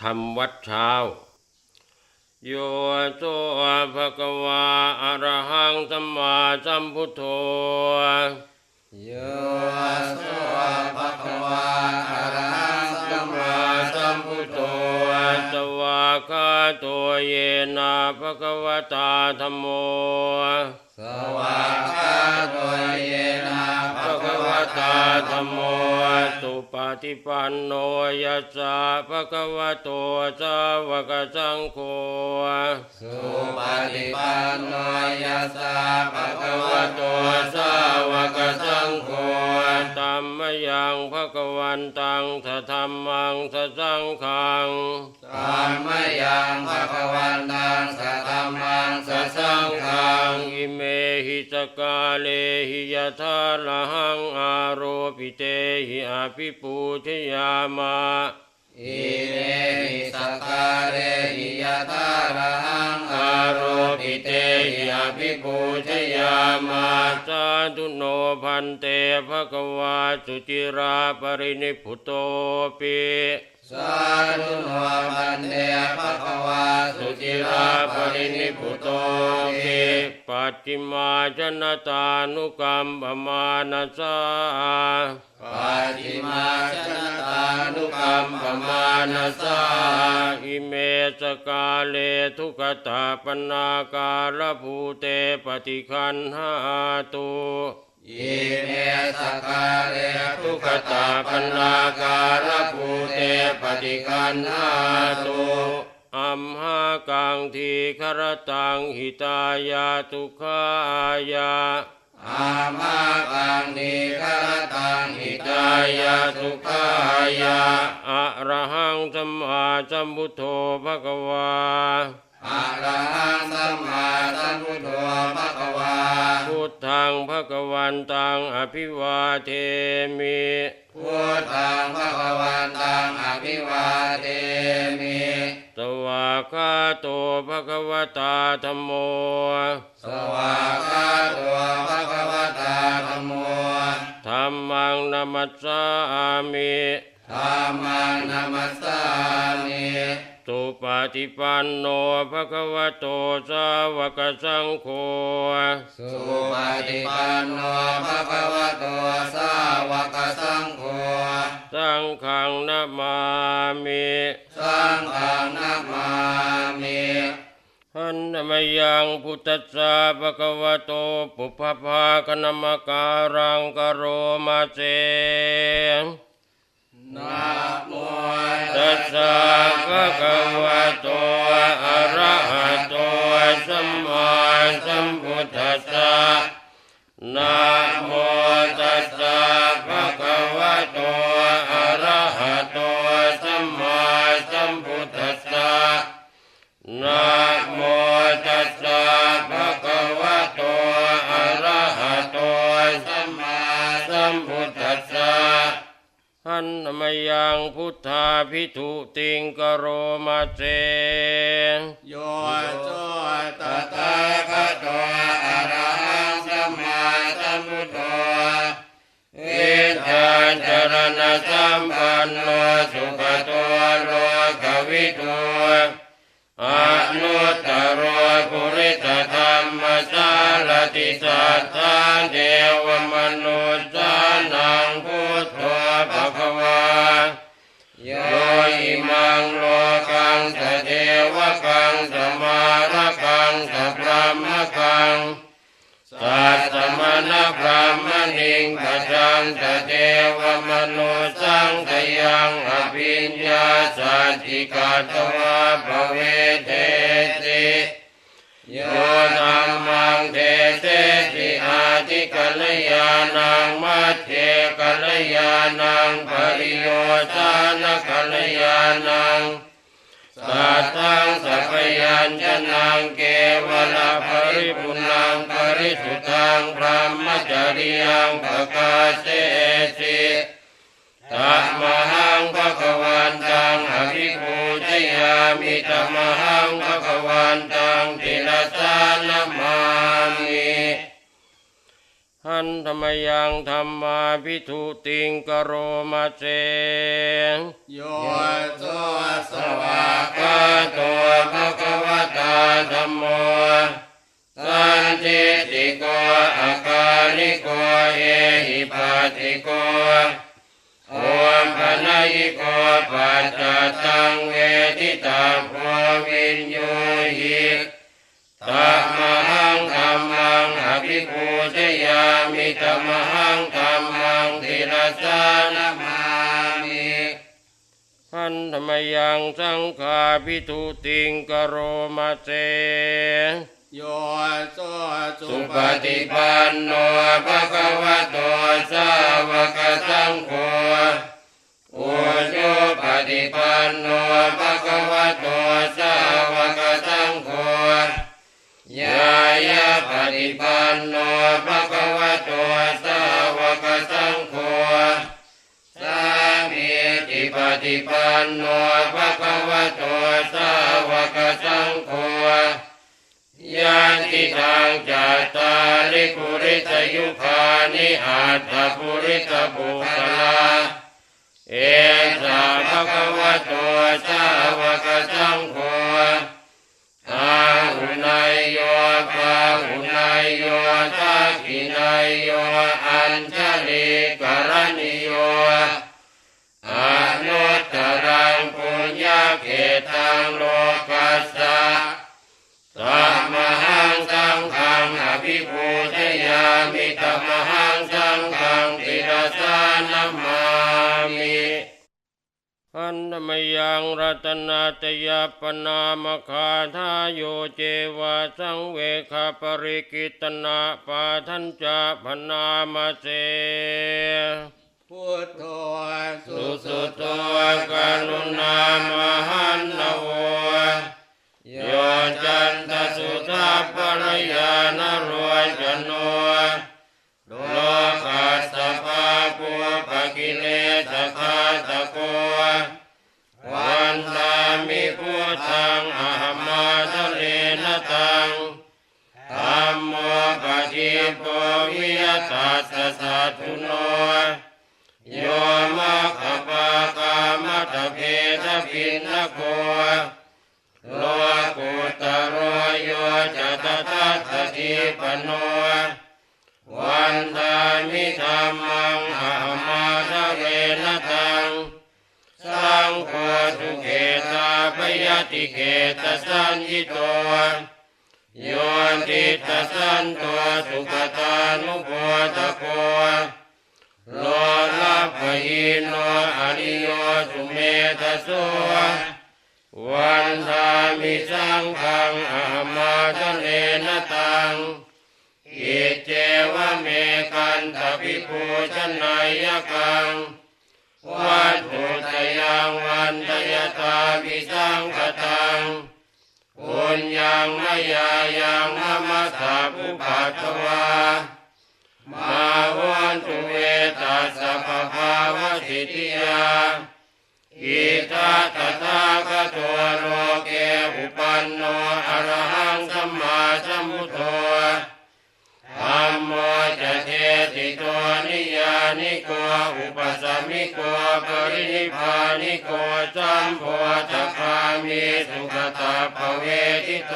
ทำวัดเช้าโยโตภะคะวาอะระหังสัมมาสัมพุทโธโยโสภะคะวาอะระหังสัมมาสัมพุทโธสวากขาโตเยนะภะคะวตาธัมโมสวากขาโตเยนะภะภะคะคะววะตาตาธัธัมมโมโมสุป ฏิปันโนยัสสะภะคะวะโตสาวกสังโฆสุปฏิปันโนยัสสะภะคะวะโตสาวกสังโฆตัมมยังภะคะวันตังสะธัมมังสะสังฆังธัมมยังภะคะวันตังสัทธัมมังสัสสังฆังอิเมหิสกาเลหิยะทาละหังอาโรปิเตหิอาภิปูชยามาอิเนหิสกกาเรหิยะทาระหังอาอาโรโรปิปิเตเตหิหิออาภิภิปูปูชชยายามามาสาธุโนพันเตภะคะวาสุจิราปรินิพพุโตปิ สาธุโนพันเตภะคะวาสุจิราราปรินิพุโตตเอปิปัจจิมาชนตานุกรรมปมานาสาปัจจิมาชนตานุกรรมปมานาสาอิเมสกาเลทุกตาปนาการภูเตปฏิคันหาตุ อิเมสกกาเรทุกขตาปนาการภูเตปฏิคันหาตุอัมหากังทีครตังหิตายาทุขายาอามากังนิครตังหิตายาสุขายาอะระหังสัมมาสัมพุทโธภะคะวา อะระหังสัมมาสัมพุทโธภะคะวาพุทธังภะคะวันตังอภิวาเทมิพุทธังภะคะวันตังอภิวาเทมิสวากขาโตภะคะวตาธัมโม สวากขาตัวภะคะวตาธัมโมธัมมังนัมัสสามิธัมมังนัมสสามิสุป ฏิปันโนภะคะวะโตสาวกสังโฆสุปฏิปันโนภะคะวะโตสาวกสังโฆสังฆังนามามิสังฆังนามามิหันนมยังพุทธัสสะภะคะวะโตปุพพภาคณมการังกโรมาเส นะโมตัสสะภะคะวะโตอะระหะโตสัมมาสัมพุทธัสสะนะโมตัสสะภะคะวะโตอะระหะโตสัมมาสัมพุทธัสสะนะโมตัสสะภะคะวะโตอะระหะโตสัมมาสัมพุทธัสสะ หันมยังพุทธาพิทุติงกโรมาเจโยโจตตะคะโตอะระหังสัมมาสัมพุทโธวิทานจรณสัมปันโนสุขโตโลกวิทูอนุตตรโปุริสธรรมสารติสัทธาเท สเทวกังสมาระกังสพรหมกังสัตตมณพรหมนิงขจังสเทวมนุสังขยังอภิญญาสัจจิกาตวะภเวเทติโยธรรมังเทเสติอาทิกัลยาณังมัจเจกัลยาณังปริโยชานกัลยาณัง สัตตังสัพยัญชนะเกวลปริปุณังปริสุทังพระมจริยังปะกาเสสิตัมหังภะคะวันตังอภิปูชยามิตัมหังภะคะวันตังติลสานะมามิ หันธรรมยังธรรมาพิทุติงกโรมาเจโยโสสวากาตัวภะคะวะตาธัมโมสันติติโกอาคาลิโกเอหิปัสสิโกโอมปนัยโกปัจจตังเวทิตาโพวินโยหิตัมหั มิตัมหังธัมมังทิรสานะมามิพันธรรมยังสังฆาพิทุติงกโรมาเจโยโสสุสุปปฏิฏิปัปันนโนโนภะคะวะโตสาวกสังโฆโอโยปฏิปันโนภะ ปฏิปันโนภะคะวะโตสาวกสังโฆสามีจิปฏิปันโนภะคะวะโตสาวกสังโฆยันติทางจัตตาริปุริสยุคานิอัตถปุริสบุคลาเอสาภะคะวะโตสาวกสังโฆ นายโยภาหุนายโยทักขินายโยอัญชลิกรณิโย ธมยังรัตนาตยปนามคาทาโยเจวะสังเวคาปริกิตนาปาทัญจาพนามาเสพุทโธสุสุสุสุโตโตกรุณามหันนโวโยจันตสุทาปรยานรวยจโนโลกัสสะปาปุปะกิเลส ทังอหมาทะเลนตังธรรมโมปะจิปวิยตัสสะสัตถุโนโยมะขปากามะตะเพทะพินนะโกโลกุตโรโยจะตถาคติปโนวันตามิธรรมังอามาทะเรนตังสังโฆทุเกตา ติเกตสัญญิโตโยติตสันโตสุขตานุโพตโกโลลัพหิโนอริโยสุเมตโสวันทามิสังขังอามาทะเลนตังอิเจวะเมกันตปิปูชนายกัง วัตถุตยังวันทยตามิสังกตังปุญญังมยายังมะมะสาภุปัตวามาวันตุเวตัสสะภะคะวะสิทธิยาอิทาตถาคตโตโลเกอุปันโนอรหังสัมมาสัมพุทโธ นิยานิโกอุปสมิโกปรินิพานิโกจัมโพธคามิสุขตาภเวทิโต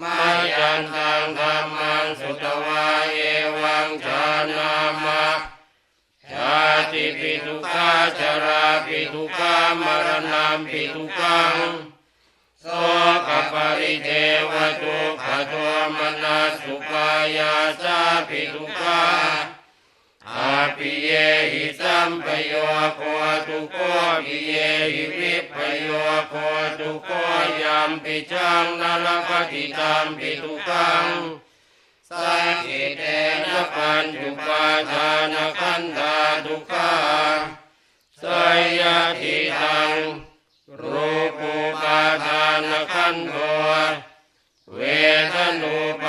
มายันตังธรรมังสุตวาเอวังชานามะชาติปิทุกาชราปิทุกามรณะปิทุกังโสกปริเทวทุกขโทมนัสสุปายาสาปิทุกา หิสัมปโยโคตุโกปิเยหิวิปโยโคตุโกยัมปิจังนรคติตามปิทุกังสังกิเตนะปัญจุปาทานขันธาทุกขาสยทิทังรูปูปาทานขันโทเวทนุป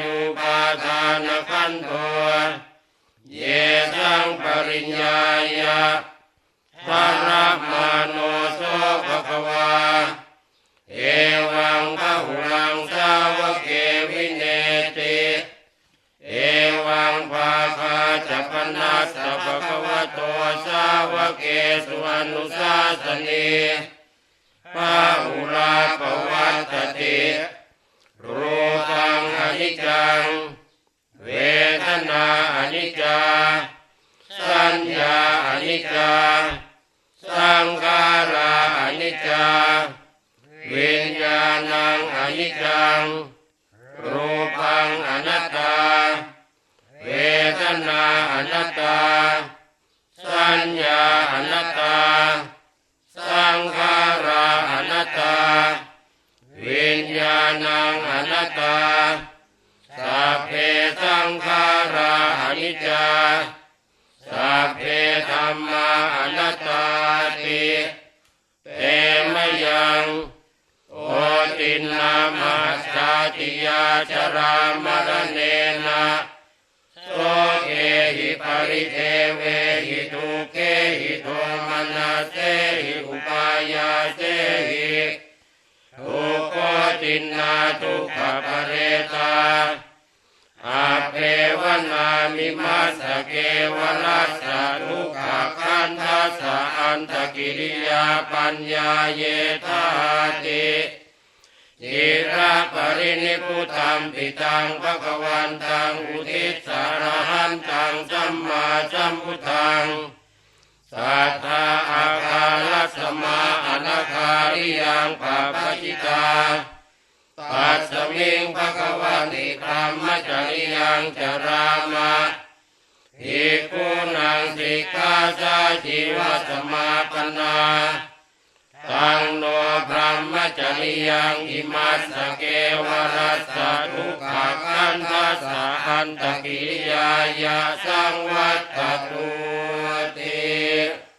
ยุปาทานขันตัวเยตังปริญญายะพระรักมาโนโสภควา เอวังพระหุลังสาวเกวิเนติเอวังภาคาจัปนัสสะภควโตสาวเกสุอนุสาสนีพระอุราภวัตติรูปัง นิจจัง เวทนาอนิจจา สัญญาอนิจจา สังขาราอนิจจา วิญญาณังอนิจจัง รูปังอนัตตา เวทนาอนัตตา สัญญาอนัตตา สังขาราอนัตตา วิญญาณังอนัตตา งขาราอนิจจาสัพเพธรรมาอนัตตาติเตมยังโอตินนามาสาติยาจรามรเนนะโสเกหิปริเทเวหิทุเกหิโทมนาเสหิอุปายาเสหิทุกขตินนาทุกขปเรตา อาเพวนามิมัสเกวรัสสะทุกขคันทัสอันตกิริยาปัญญาเยธาติจิระปรินิพุตัมปิตังภะคะวันตังอุทิศสารหันตังสัมมาสัมพุทธังสัทธาอาคาลัสมาอนาคาริยังปะปะจิตา ปัสสมิงภะคะวะติธรรมจริยังจรามะภิกุนังสิกขาสาชีวสมาปนาตังโนพรหมจริยังอิมัสสเกวรัสสะทุกขคันทัสสะอันตกิริยายะสังวัตตุติ